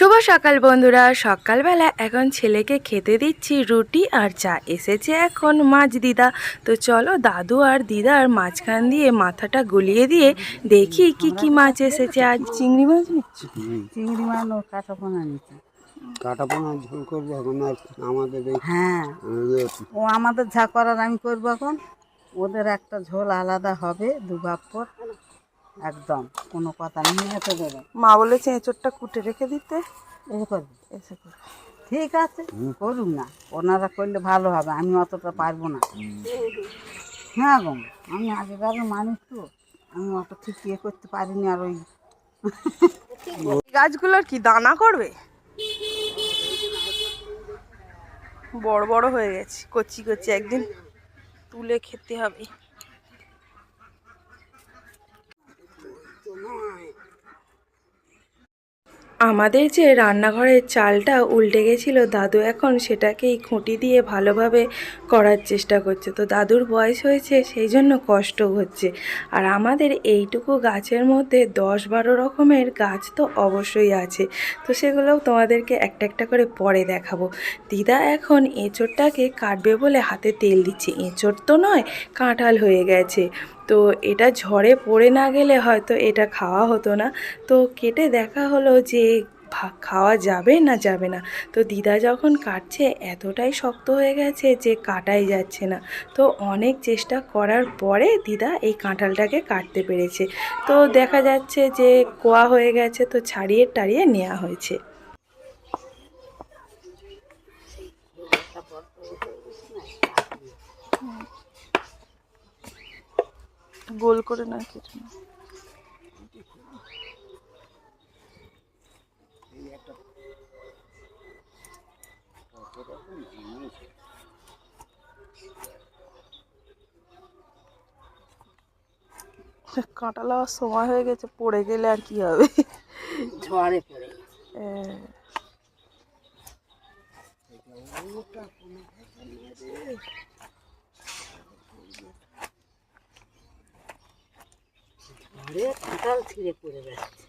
শুভ সকাল বন্ধুরা। সকালবেলা এখন ছেলেকে খেতে দিচ্ছি রুটি আর চা। এসেছে এখন মাছ দিদা। তো চলো দাদু আর দিদার মাঝখান দিয়ে মাথাটা গুলিয়ে দিয়ে দেখি কি কি মাছ এসেছে আজ। চিংড়ি মাছ নিচ্ছি? চিংড়ি মাছ ও কাঁটা পোনা নিচ্ছে। কাটা পোনা ঝোল করব এখন আর আমাদের হ্যাঁ। ও আমাদের যা করার আমি করব এখন। ওদের একটা ঝোল আলাদা হবে দু ভাগ পর। একদম কোনো কথা নিয়ে যেতে দেবে মা বলেছে এঁচোড়টা কুটে রেখে দিতে। এসে করবে এসে করবে। ঠিক আছে করুন না ওনারা করলে ভালো হবে আমি অতটা পারব না। হ্যাঁ গো আমি আগেকারের মানুষ তো আমি অত ঠিক ইয়ে করতে পারিনি আর ওই গাছগুলোর কি দানা করবে? বড় বড় হয়ে গেছে কচি কচি একদিন তুলে খেতে হবে। আমাদের যে রান্নাঘরের চালটা উল্টে গেছিল, দাদু এখন সেটাকেই খুঁটি দিয়ে ভালোভাবে করার চেষ্টা করছে। তো দাদুর বয়স হয়েছে, সেই জন্য কষ্ট হচ্ছে। আর আমাদের এইটুকু গাছের মধ্যে দশ বারো রকমের গাছ তো অবশ্যই আছে। তো সেগুলোও তোমাদেরকে একটা একটা করে পরে দেখাবো। দিদা এখন এঁচোড়টাকে কাটবে বলে হাতে তেল দিচ্ছে। এঁচোড় তো নয়, কাঁঠাল হয়ে গেছে। তো এটা ঝড়ে পড়ে না গেলে হয়তো এটা খাওয়া হতো না। তো কেটে দেখা হলো যে খাওয়া যাবে না যাবে না। তো দিদা যখন কাটছে এতটাই শক্ত হয়ে গেছে যে কাটাই যাচ্ছে না। তো অনেক চেষ্টা করার পরে দিদা এই কাঁঠালটাকে কাটতে পেরেছে। তো দেখা যাচ্ছে যে কোয়া হয়ে গেছে, তো ছাড়িয়ে টাড়িয়ে নেওয়া হয়েছে। গোল করে না কেটে না। কাঁটা লাগার সময় হয়ে গেছে পড়ে গেলে আর কি হবে? ঝড়ে পড়ে। ঝড়ে কাঁঠাল ছিঁড়ে পড়ে যাচ্ছে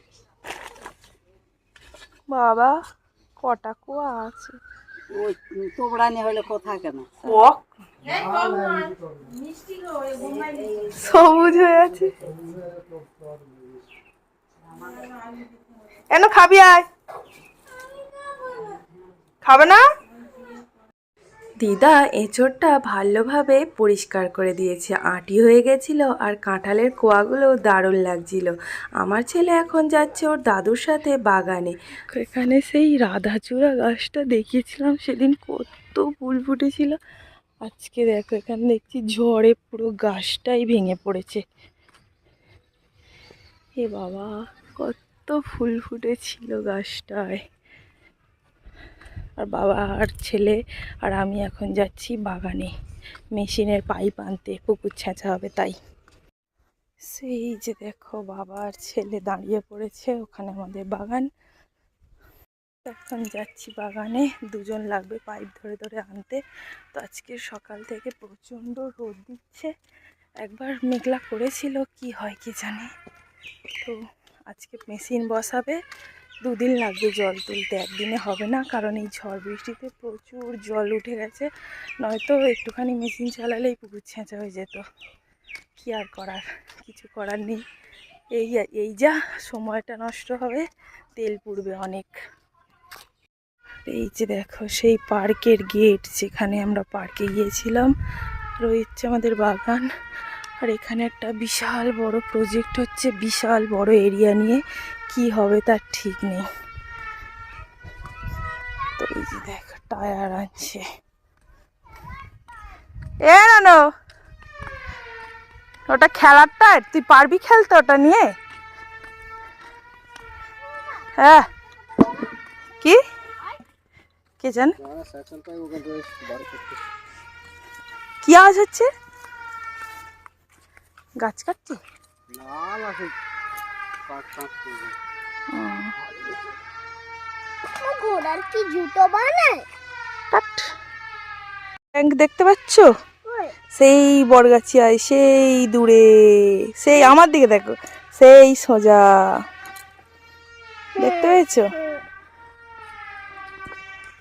বাবা কটা কুয়া আছে? ওই তোবড়ানি হলে কোথা কেন? সবুজ হয়ে আছে। এনো খাবি আয়। খাবে না? দিদা এঁচোড়টা ভালোভাবে পরিষ্কার করে দিয়েছে। আঁটি হয়ে গেছিল আর কাঁঠালের কোয়াগুলো দারুণ লাগছিল। আমার ছেলে এখন যাচ্ছে ওর দাদুর সাথে বাগানে। এখানে সেই রাধাচূড়া গাছটা দেখিয়েছিলাম সেদিন, কত ফুল ফুটেছিল। আজকে দেখো, এখানে দেখছি ঝড়ে পুরো গাছটাই ভেঙে পড়েছে। এ বাবা, কত ফুল ফুটেছিল গাছটায়। আর বাবা আর ছেলে আর আমি এখন যাচ্ছি বাগানে। মেশিনের পাইপ আনতে, পুকুর ছেঁচা হবে তাই। সেই যে দেখো বাবা আর ছেলে দাঁড়িয়ে পড়েছে ওখানে আমাদের বাগান। এখন যাচ্ছি বাগানে, দুজন লাগবে পাইপ ধরে ধরে আনতে। তো আজকে সকাল থেকে প্রচণ্ড রোদ দিচ্ছে। একবার মেঘলা করেছিল, কি হয় কি জানে। তো আজকে মেশিন বসাবে দুদিন লাগবে জল তুলতে, একদিনে হবে না, কারণ এই ঝড় বৃষ্টিতে প্রচুর জল উঠে গেছে। নয়তো একটুখানি মেশিন চালালেই পুকুর ছেঁচা হয়ে যেত। কি আর করার? কিছু করার নেই। এই এই যা, সময়টা নষ্ট হবে, তেল পুড়বে অনেক। এই যে দেখো, সেই পার্কের গেট, যেখানে আমরা পার্কে গিয়েছিলাম, রয়েছে আমাদের বাগান। আর এখানে একটা বিশাল বড় প্রজেক্ট হচ্ছে বিশাল বড় এরিয়া নিয়ে কি হবে তার ঠিক নেই। তো এই যে দেখো টায়ার আছে এ ওটা খেলার টায়ার তুই পারবি খেলতে ওটা নিয়ে? হ্যাঁ। কি? কে জানে? করতে। কি আওয়াজ হচ্ছে? গাছ কাটছে ঘোড়ার কি জুতো বানায়? ট্যাঙ্ক দেখতে পাচ্ছ? সেই বরগাছিয়ায় সেই দূরে। সেই আমার দিকে দেখো। সেই সোজা। দেখতে পেয়েছ?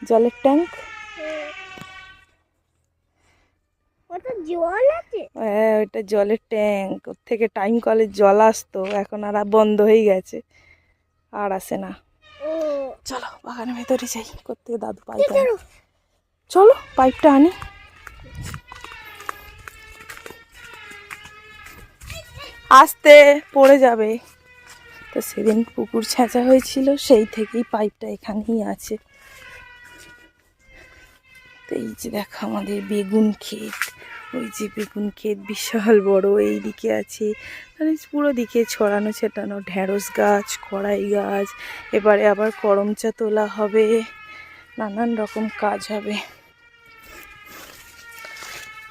জলের ট্যাঙ্ক ওটা জল আছে? হ্যাঁ ওইটা জলের ট্যাঙ্ক। ওর থেকে টাইম কলের জল আসতো এখন আর বন্ধ হয়ে গেছে। আর আসে না। চলো বাগানের ভেতরে যাই। কোথেকে দাদু পাইপ চলো পাইপটা আনি। আসতে পড়ে যাবে। তো সেদিন পুকুর ছেঁচা হয়েছিল সেই থেকেই পাইপটা এখানেই আছে। তো এই যে দেখো আমাদের বেগুন ক্ষেত। ওই যে বেগুন ক্ষেত বিশাল বড় এই দিকে আছে। মানে পুরো দিকে ছড়ানো ছেটানো ঢেঁড়স গাছ কড়াই গাছ এবারে আবার করমচা তোলা হবে নানান রকম কাজ হবে।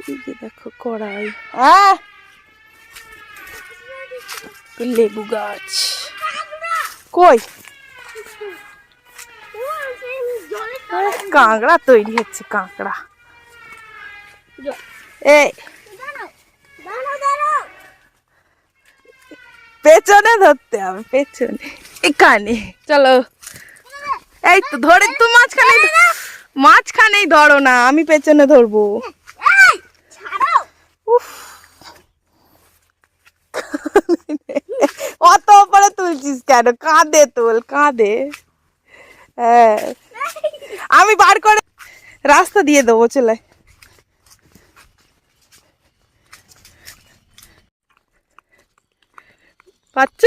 এই যে দেখো কড়াই। লেবু গাছ। কই? কাঁকড়া তৈরি হচ্ছে কাঁকড়া। এই। পেছনে ধরতে হবে পেছনে এখানে। চলো। এই তো ধরে তো মাঝখানে মাঝখানেই ধরো না আমি পেছনে ধরবো। অত উপরে তুলছিস কেন? কাঁদে তোল কাঁদে। হ্যাঁ। আমি বার করে রাস্তা দিয়ে দেবো চলে। পাচ্ছ?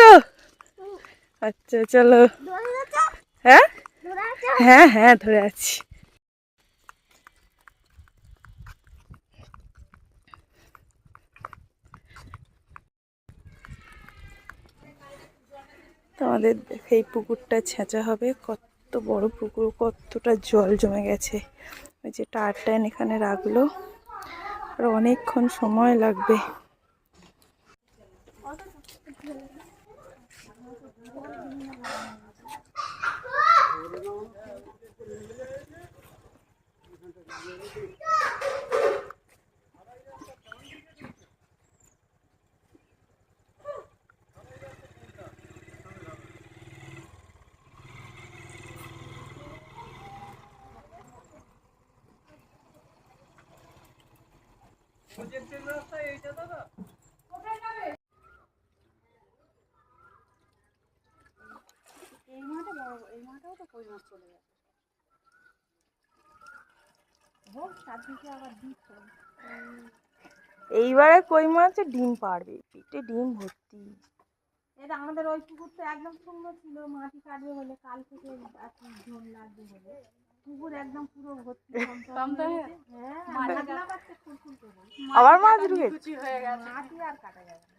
আচ্ছা চলো। হ্যাঁ? হ্যাঁ হ্যাঁ ধরে আছি। তোমাদের দেখে এই পুকুরটা ছেঁচা হবে। কত বড় পুকুর, কতটা জল জমে গেছে। ওই যে টায়ার টাইন এখানে রাখল। আর অনেকক্ষণ সময় লাগবে। मुझे से रास्ता यही जाता था এইবারে কই মাছে ডিম পারবে পেটে ডিম ভর্তি। এটা আমাদের ওই পুকুরটা একদম শুকনো ছিল মাটি কাটবে বলে কাল থেকে এখন ঝোল লাগবে বলে। পুকুর একদম পুরো ভর্তি হ্যাঁ আবার মাছ ঢুকেছে? মাটি আর কাটা যাবে না।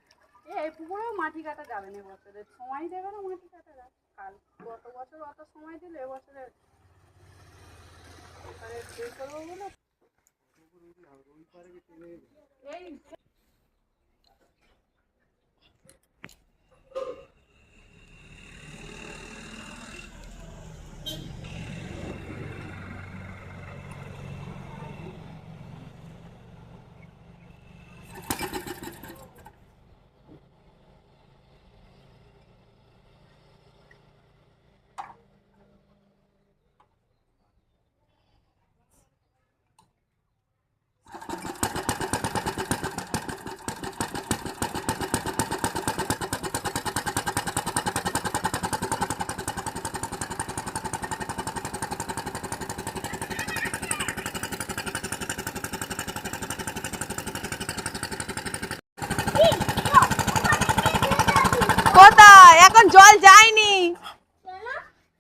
এই পুকুরেও মাটি কাটা যাবে না এবছরে সময় দেবে না মাটি কাটা যাবে। কাল গত বছর অত সময় দিলে এবছরে করব বলে? এই কোথায় এখন জল যায়নি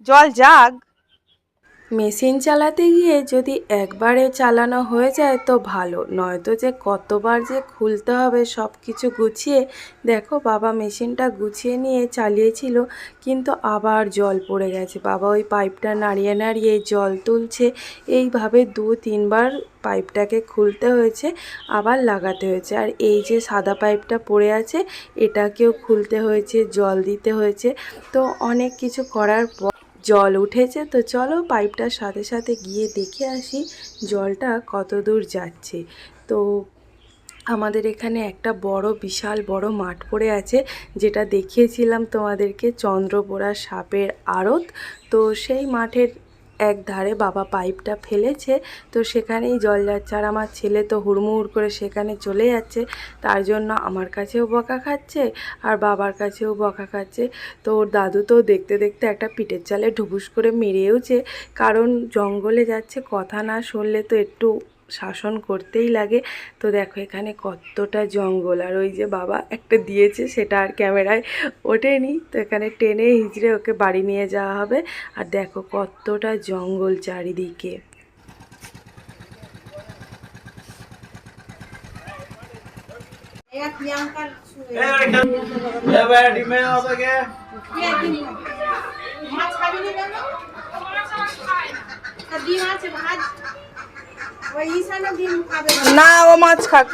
জল যাক। মেশিন চালাতে গিয়ে যদি একবারে চালানো হয়ে যায় তো ভালো, নয়তো যে কতবার যে খুলতে হবে সব কিছু গুছিয়ে। দেখো বাবা মেশিনটা গুছিয়ে নিয়ে চালিয়েছিল, কিন্তু আবার জল পড়ে গেছে। বাবা ওই পাইপটা নাড়িয়ে নাড়িয়ে জল তুলছে, এইভাবে দু তিনবার পাইপটাকে খুলতে হয়েছে, আবার লাগাতে হয়েছে। আর এই যে সাদা পাইপটা পড়ে আছে, এটাকেও খুলতে হয়েছে, জল দিতে হয়েছে। তো অনেক কিছু করার পর জল উঠেছে, তো চলো পাইপটার সাথে সাথে গিয়ে দেখে আসি জলটা কত দূর যাচ্ছে। তো আমাদের এখানে একটা বড়, বিশাল, বড় মাঠ পড়ে আছে, যেটা দেখিয়েছিলাম তোমাদেরকে, চন্দ্রপোড়া সাপের আড়ত। তো সেই মাঠের এক ধারে বাবা পাইপটা ফেলেছে, তো সেখানেই জল যাচ্ছে। আর আমার ছেলে তো হুড়মুড় করে সেখানে চলে যাচ্ছে, তার জন্য আমার কাছেও বকা খাচ্ছে আর বাবার কাছেও বকা খাচ্ছে। তো ওর দাদু তো দেখতে দেখতে একটা পিঠের চালে ঢুবুস করে মেরেওছে, কারণ জঙ্গলে যাচ্ছে, কথা না শুনলে তো একটু শাসন করতেই লাগে। তো দেখো এখানে কতটা জঙ্গল। আর ওই যে বাবা একটা দিয়েছে সেটা আর ক্যামেরায় ওঠেনি। তো এখানে টেনে হিজড়ে ওকে বাড়ি নিয়ে যাওয়া হবে। আর দেখো কতটা জঙ্গল চারিদিকে। মাছ খাবি নি কেন? তা ডিম আছে ভাত ওই ঈশানও ডিম খাবে না। ও মাছ খাক।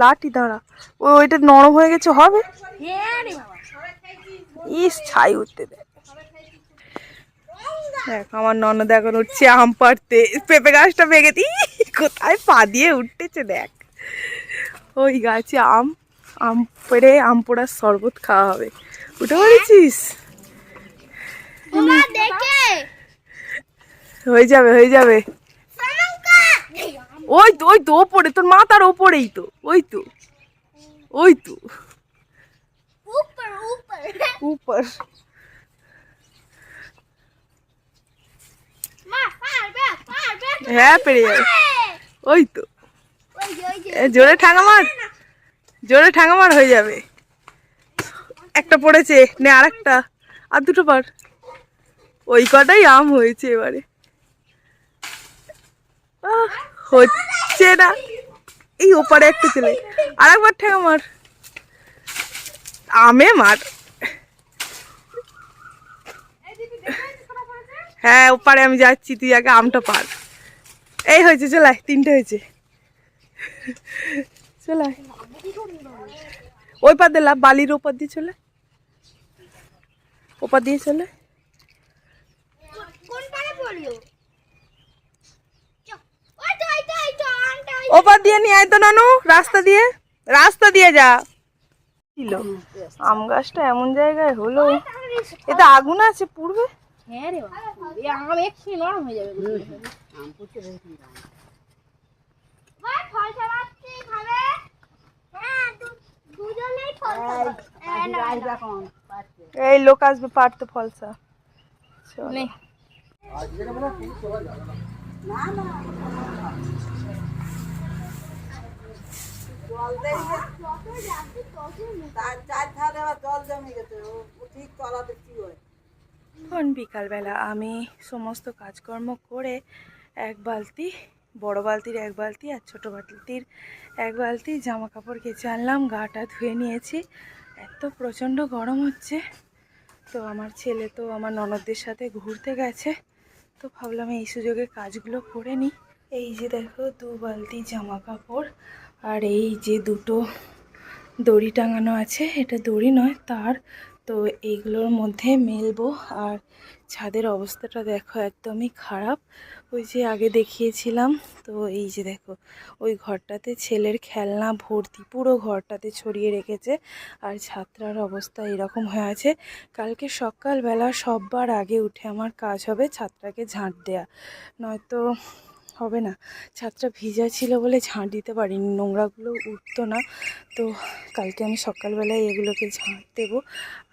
লাঠি, দাঁড়া। ও ওইটা নরম হয়ে গেছে, হবে? ইস, ছাই উঠতে দেখ দেখ, আমার ননদ এখন উঠছে আম পাড়তে। পেঁপে গাছটা ভেঙে দি। কোথায় পা দিয়ে উঠতেছে, দেখ। ওই গাছে আম আম পেড়ে আম পোড়ার শরবত খাওয়া হবে। উঠে পড়েছিস হয়ে যাবে হয়ে যাবে। ওই তো ওই তো ওপরে তোর মাথার ওপরেই তো ওই তো ওই তো। উপর হ্যাঁ পেরে যাবে। ওই তো। জোরে ঠাঙা মার জোরে ঠাঙা মার হয়ে যাবে। একটা পড়েছে, নে আর একটা আর দুটো পার। ওই কটাই আম হয়েছে এবারে। হচ্ছে না। এই ওপারে একটা ছেলে। আর একবার ঠেঙা মার আমে মার। হ্যাঁ ওপারে আমি যাচ্ছি, তুই আগে আমটা পার। এই হয়েছে চলাই তিনটে হয়েছে। চলে। ওই পার দিলাম বালির ওপর দিয়ে চলে। ওপর দিয়ে চলে। ওপর দিয়ে নিয়ে আয় তো নানু রাস্তা দিয়ে। রাস্তা দিয়ে যা। ছিল। আম গাছটা এমন জায়গায় হলো। এতে আগুন আছে পূর্বে হ্যাঁ রে আম নরম হয়ে যাবে ভাই ফল চালাচ্ছি খাবে হ্যাঁ দু- দুজনেই ফল খাব হ্যাঁ, না, না। এই লোক আসবে পারতে ফলসা। এখন বিকালবেলা আমি সমস্ত কাজকর্ম করে এক বালতি বড় বালতির এক বালতি আর ছোট বালতির এক বালতি জামা কাপড় কেচে আনলাম, গাটা ধুয়ে নিয়েছি। এত প্রচণ্ড গরম হচ্ছে। তো আমার ছেলে তো আমার ননদদের সাথে ঘুরতে গেছে। তো ভাবলাম এই সুযোগে কাজগুলো করে নিই। এই যে দেখো, দু বালতি জামা কাপড় আর এই যে দুটো দড়ি টাঙানো আছে, এটা দড়ি নয়, তার তো এইগুলোর মধ্যে মেলবো। আর ছাদের অবস্থাটা দেখো একদমই খারাপ। ওই যে আগে দেখিয়েছিলাম, তো এই যে দেখো, ওই ঘরটাতে ছেলের খেলনা ভর্তি, পুরো ঘরটাতে ছড়িয়ে রেখেছে। আর ছাত্রার অবস্থা এরকম হয়ে আছে, কালকে সকালবেলা সববার আগে উঠে আমার কাজ হবে ছাত্রাকে ঝাঁট দেয়া। নয়তো হবে না। ছাদটা ভিজা ছিল বলে ঝাঁট দিতে পারিনি, নোংরাগুলো উঠতো না। তো কালকে আমি সকালবেলায় এগুলোকে ঝাঁট দেবো।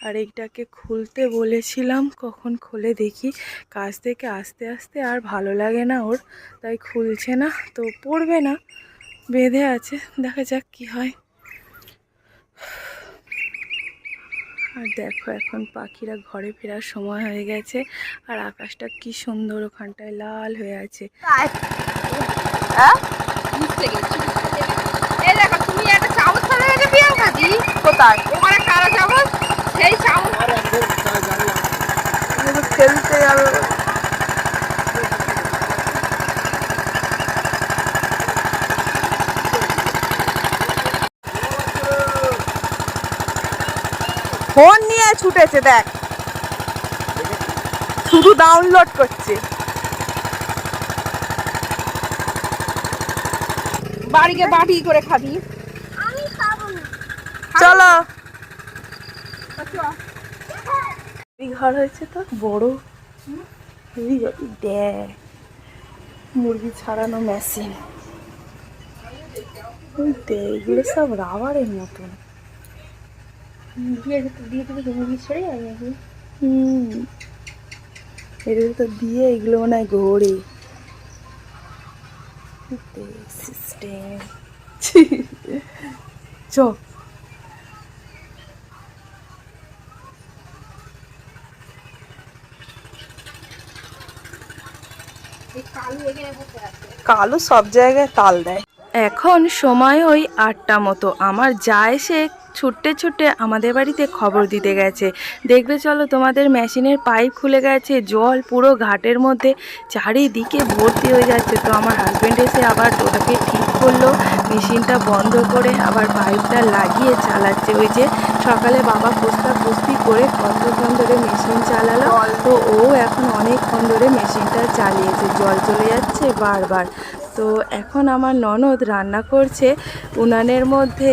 আর এইটাকে খুলতে বলেছিলাম, কখন খুলে দেখি। কাজ থেকে আস্তে আস্তে আর ভালো লাগে না ওর, তাই খুলছে না। তো পড়বে না, বেঁধে আছে, দেখা যাক কি হয়। আর দেখো এখন পাখিরা ঘরে ফেরার সময় হয়ে গেছে আর আকাশটা কি সুন্দর ওখানটায় লাল হয়ে আছে। এই দেখো তুমি একটা চামচ ফেলে গেছে প্রিয়াঙ্কা দি কোথায় ওখানে কালো চামচ সেই চামচ এগুলো খেলতে যাবে ফোন নিয়ে ছুটেছে দেখ। শুধু ডাউনলোড করছে। বাড়িকে বাটি করে খাবি। আমি খাব না। চলো। এই ঘর হয়েছে তো বড়। এই দেখ মুরগি ছাড়ানো মেশিন এগুলো সব রাবারের মতন। দিয়ে দিয়ে দিলে মুরগি ছেড়ে যাবে নাকি হুম এর তো দিয়ে এগুলো মনে হয় ঘোরে সিস্টেম চ কালো সব জায়গায় তাল দেয়। এখন সময় ওই আটটা মতো। আমার যা এসে ছুটতে ছুটতে আমাদের বাড়িতে খবর দিতে গেছে। দেখবে চলো তোমাদের মেশিনের পাইপ খুলে গেছে, জল পুরো ঘাটের মধ্যে, চারিদিকে ভর্তি হয়ে যাচ্ছে। তো আমার হাজব্যান্ড এসে আবার ওটাকে ঠিক করল, মেশিনটা বন্ধ করে আবার পাইপটা লাগিয়ে চালাচ্ছে। ওই যে সকালে বাবা পোস্তা পুস্তি করে কতক্ষণ ধরে মেশিন চালালো, তো ও এখন অনেকক্ষণ ধরে মেশিনটা চালিয়েছে। জল চলে যাচ্ছে বারবার। তো এখন আমার ননদ রান্না করছে উনানের মধ্যে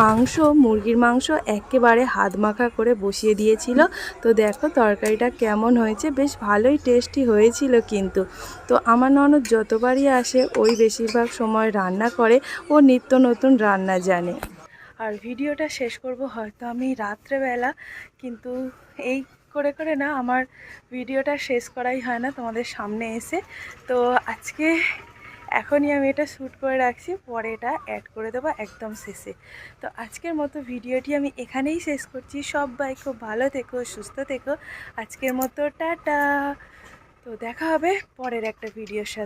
মাংস, মুরগির মাংস একেবারে হাত মাখা করে বসিয়ে দিয়েছিল। তো দেখো তরকারিটা কেমন হয়েছে, বেশ ভালোই টেস্টি হয়েছিল কিন্তু। তো আমার ননদ যতবারই আসে, ওই বেশিরভাগ সময় রান্না করে, ও নিত্য নতুন রান্না জানে। আর ভিডিওটা শেষ করব হয়তো আমি রাত্রেবেলা, কিন্তু এই করে করে না, আমার ভিডিওটা শেষ করাই হয় না তোমাদের সামনে এসে। তো আজকে এখনই আমি এটা শ্যুট করে রাখছি, পরে এটা অ্যাড করে দেবো একদম শেষে। তো আজকের মতো ভিডিওটি আমি এখানেই শেষ করছি। সবাই খুব ভালো থেকো, সুস্থ থেকো। আজকের মতো টাটা। তো দেখা হবে পরের একটা ভিডিওর সাথে।